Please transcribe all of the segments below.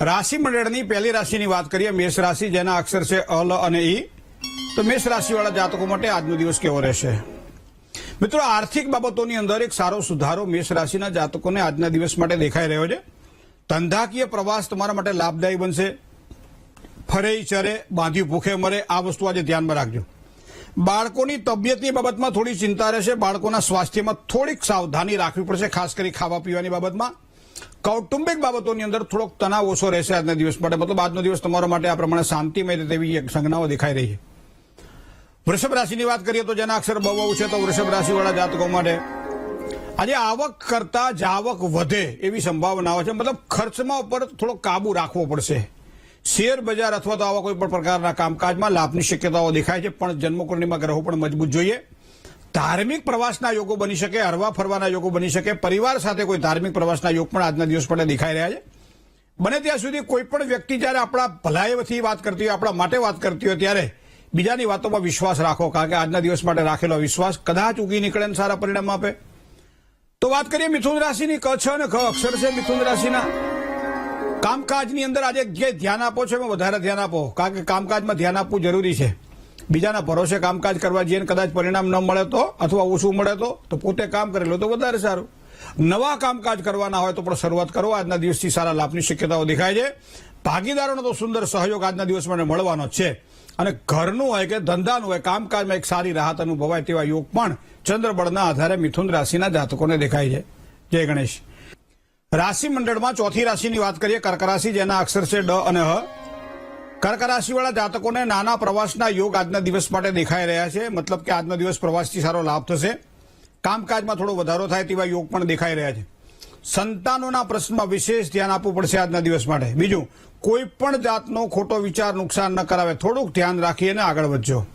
રાશિ મંડળની પહેલી રાશિની વાત કરીએ, મેષ રાશિ, જેના અક્ષર છે અલ અને ઈ. તો મેષ રાશિવાળા જાતકો માટે આજનો દિવસ કેવો રહેશે? મિત્રો, આર્થિક બાબતોની અંદર એક સારો સુધારો મેષ રાશિના જાતકોને આજના દિવસ માટે દેખાઈ રહ્યો છે. ધંધાકીય પ્રવાસ તમારા માટે લાભદાયી બનશે. ફરે, ચરે, બાંધ્યું ભૂખે મરે, આ વસ્તુ આજે ધ્યાનમાં રાખજો. બાળકોની તબિયતની બાબતમાં થોડી ચિંતા રહેશે. બાળકોના સ્વાસ્થ્યમાં થોડીક સાવધાની રાખવી પડશે, ખાસ કરી ખાવા પીવાની બાબતમાં. કૌટુંબિક બાબતોની અંદર થોડોક તણાવ ઓછો રહેશે આજના દિવસ માટે. મતલબ આજનો દિવસ તમારા માટે આ પ્રમાણે શાંતિમય તેવી એક સંજ્ઞાઓ દેખાઈ રહી છે. વૃષભ રાશિની વાત કરીએ તો જેના અક્ષર બહુ છે તો વૃષભ રાશિવાળા જાતકો માટે આજે આવક કરતા જાવક વધે એવી સંભાવનાઓ છે. મતલબ ખર્ચમાં ઉપર થોડો કાબુ રાખવો પડશે. શેર બજાર અથવા તો આવા કોઈ પણ પ્રકારના કામકાજમાં લાભની શક્યતાઓ દેખાય છે. પણ જન્મકુંડળીમાં ગ્રહો પણ મજબૂત જોઈએ. ધાર્મિક પ્રવાસના યોગો બની શકે, હરવા ફરવાના યોગો બની શકે, પરિવાર સાથે કોઈ ધાર્મિક પ્રવાસના યોગ પણ આજના દિવસ પણ દેખાઈ રહ્યા છે. બને ત્યાં સુધી કોઈ પણ વ્યક્તિ જ્યારે આપણા ભલાઈથી વાત કરતી હોય, આપણા માટે વાત કરતી હોય, ત્યારે બીજાની વાતોમાં વિશ્વાસ રાખો, કારણ કે આજના દિવસ માટે રાખેલો વિશ્વાસ કદાચ ઉગી નીકળે ને સારા પરિણામ આપે. તો વાત કરીએ મિથુન રાશિની, ક છ અને ખ અક્ષર છે મિથુન રાશિના. કામકાજની અંદર આજે જે ધ્યાન આપો છો એમાં વધારે ધ્યાન આપો, કારણ કે કામકાજમાં ધ્યાન આપવું જરૂરી છે. બીજાના ભરોસે કામકાજ કરવા જઈએ કદાચ પરિણામ ન મળે તો અથવા ઓછું મળે તો પોતે કામ કરેલું તો વધારે સારું. નવા કામકાજ કરવાના હોય તો પણ શરૂઆત કરો. આજના દિવસથી સારા લાભની શક્યતાઓ દેખાય છે. ભાગીદારોનો તો સુંદર સહયોગ આજના દિવસ મને મળવાનો છે. અને ઘરનું હોય કે ધંધાનું હોય, કામકાજમાં એક સારી રાહત અનુભવાય તેવા યોગ પણ ચંદ્રબળના આધારે મિથુન રાશિના જાતકોને દેખાય છે. જય ગણેશ. રાશિ મંડળમાં ચોથી રાશિની વાત કરીએ, કર્ક રાશિ, જેના અક્ષર છે ડ અને હ. કર્ક રાશિવાળા જાતકોને નાના પ્રવાસના યોગ આજના દિવસ માટે દેખાઈ રહ્યા છે. મતલબ કે આજનો દિવસ પ્રવાસથી સારો લાભ થશે. કામકાજમાં થોડો વધારો થાય તેવા યોગ પણ દેખાઈ રહ્યા છે. સંતાનોના પ્રશ્નમાં વિશેષ ધ્યાન આપવું પડશે આજના દિવસ માટે. બીજું, કોઈ પણ જાતનો ખોટો વિચાર નુકસાન ન કરાવે. થોડુંક ધ્યાન રાખીને આગળ વધજો.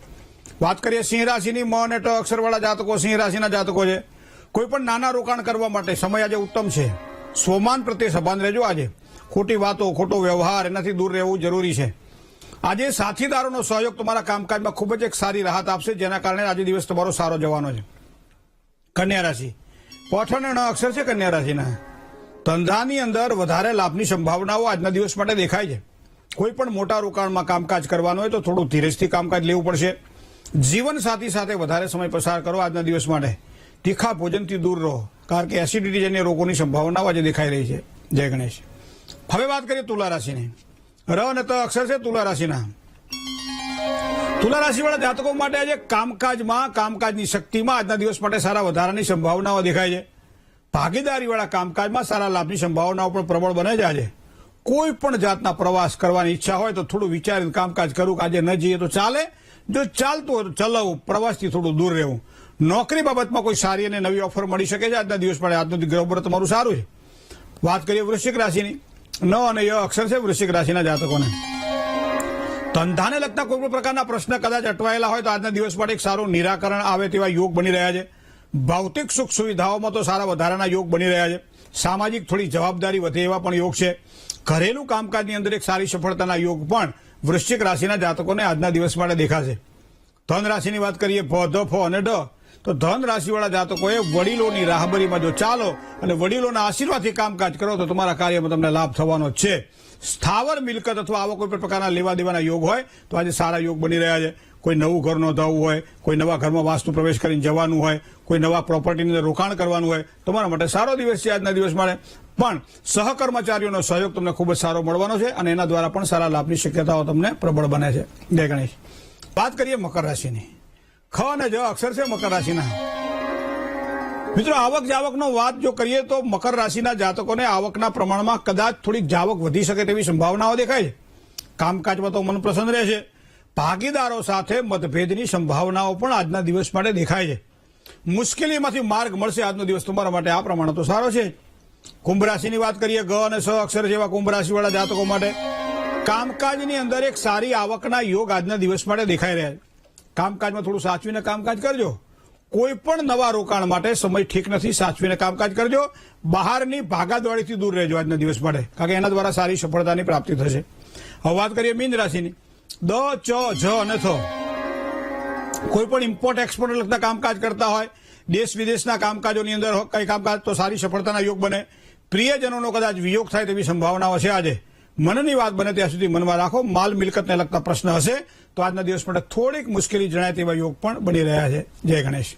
વાત કરીએ સિંહ રાશિની. મ અને ટ અક્ષરવાળા જાતકો સિંહ રાશિના જાતકો છે. કોઈ પણ નાના રોકાણ કરવા માટે સમય આજે ઉત્તમ છે. સ્વમાન પ્રત્યે સભાન રહેજો આજે. ખોટી વાતો, ખોટો વ્યવહાર, એનાથી દૂર રહેવું જરૂરી છે. આજે સાથીદારોનો સહયોગ તમારા કામકાજમાં ખૂબ જ એક સારી રાહત આપશે, જેના કારણે આજે દિવસ તમારો સારો જવાનો છે. કન્યા રાશિ. પઠન અક્ષર છે કન્યા રાશિના. ધંધાની અંદર વધારે લાભની સંભાવનાઓ આજના દિવસ માટે દેખાય છે. કોઈ પણ મોટા રોકાણમાં કામકાજ કરવાનું હોય તો થોડું ધીરજથી કામકાજ લેવું પડશે. જીવન સાથી સાથે વધારે સમય પસાર કરો આજના દિવસ માટે. તીખા ભોજનથી દૂર રહો, કારણ કે એસિડિટી જન્ય રોગોની સંભાવનાઓ આજે દેખાઈ રહી છે. જય ગણેશ. હવે વાત કરીએ તુલા રાશિની. ર અને તો અક્ષર છે તુલા રાશિના. તુલા રાશિવાળા જાતકો માટે આજે કામકાજમાં, કામકાજની શક્તિમાં આજના દિવસ માટે સારા વધારાની સંભાવનાઓ દેખાય છે. ભાગીદારીવાળા કામકાજમાં સારા લાભની સંભાવનાઓ પણ પ્રબળ બને છે આજે. કોઈ પણ જાતના પ્રવાસ કરવાની ઈચ્છા હોય તો થોડું વિચારીને કામકાજ કરવું કે આજે ન જઈએ તો ચાલે. જો ચાલતું હોય તો ચલાવવું પ્રવાસથી થોડું દૂર રહેવું. નોકરી બાબતમાં કોઈ સારી અને નવી ઓફર મળી શકે છે આજના દિવસ માટે. આજનું ગ્રહ તમારું સારું છે. વાત કરીએ વૃશ્ચિક રાશિની. ન અને ય અક્ષર છે વૃશ્ચિક રાશિના જાતકોને. ધંધાને લગતા કોઈ પણ પ્રકારના પ્રશ્ન કદાચ અટવાયેલા હોય તો આજના દિવસ માટે એક સારું નિરાકરણ આવે તેવા યોગ બની રહ્યા છે. ભૌતિક સુખ સુવિધાઓમાં તો સારા વધારાના યોગ બની રહ્યા છે. સામાજિક થોડી જવાબદારી વધે એવા પણ યોગ છે. ઘરેલું કામકાજની અંદર એક સારી સફળતાના યોગ પણ વૃશ્ચિક રાશિના જાતકોને આજના દિવસ માટે દેખાશે. ધન રાશિની વાત કરીએ, ભ, ધ, ફ અને ડ. તો ધન રાશિવાળા જાતકોએ વડીલોની રાહબરીમાં જો ચાલો અને વડીલોના આશીર્વાદથી કામકાજ કરો, તો તમારા કાર્યમાં તમને લાભ થવાનો છે. સ્થાવર મિલકત અથવા આવા કોઈ પ્રકારના લેવા દેવાના યોગ હોય, તો આજે સારા યોગ બની રહ્યા છે. કોઈ નવું ઘર નોંધાવવું હોય, કોઈ નવા ઘરમાં વાસ્તુ પ્રવેશ કરીને જવાનું હોય, કોઈ નવા પ્રોપર્ટીની અંદર રોકાણ કરવાનું હોય, તમારા માટે સારો દિવસ છે આજના દિવસ માટે. પણ સહકર્મચારીઓનો સહયોગ તમને ખૂબ જ સારો મળવાનો છે અને એના દ્વારા પણ સારા લાભની શક્યતાઓ તમને પ્રબળ બને છે. જય ગણેશ. વાત કરીએ મકર રાશિની. ખ અને જ અક્ષર છે મકર રાશિના. મિત્રો, આવક જાવકનો વાત જો કરીએ તો મકર રાશિના જાતકોને આવકના પ્રમાણમાં કદાચ થોડીક જાવક વધી શકે તેવી સંભાવનાઓ દેખાય છે. કામકાજમાં તો મન પ્રસન્ન રહેશે. ભાગીદારો સાથે મતભેદની સંભાવનાઓ પણ આજના દિવસ માટે દેખાય છે. મુશ્કેલીમાંથી માર્ગ મળશે આજનો દિવસ તમારા માટે. આ પ્રમાણે તો સારો છે. કુંભ રાશિની વાત કરીએ ગ અને સ અક્ષર જેવા કુંભ રાશિવાળા જાતકો માટે. કામકાજની અંદર એક સારી આવકના યોગ આજના દિવસ માટે દેખાઈ રહ્યા છે. કામકાજમાં થોડું સાચવીને કામકાજ કરજો. કોઈ પણ નવા રોકાણ માટે સમય ઠીક નથી, સાચવીને કામકાજ કરજો. બહારની ભાગાદોડીથી દૂર રહેજો આજના દિવસ માટે, કારણ કે એના દ્વારા સારી સફળતાની પ્રાપ્તિ થશે. હવે વાત કરીએ મીન રાશિની. દ, ચ, જ અને થ. કોઈ પણ ઇમ્પોર્ટ એક્સપોર્ટ લગતા કામકાજ કરતા હોય, દેશ વિદેશના કામકાજોની અંદર કઈ કામકાજ તો સારી સફળતાના યોગ બને. પ્રિયજનોનો કદાચ વિયોગ થાય તેવી સંભાવનાઓ છે આજે. મનની વાત બને ત્યાં સુધી મનમાં રાખો. માલ મિલકતને લગતા પ્રશ્ન હશે. તો આજના દિવસ માટે થોડીક મુશ્કેલી જણાય તેવા યોગ પણ બની રહ્યા છે. જય ગણેશ.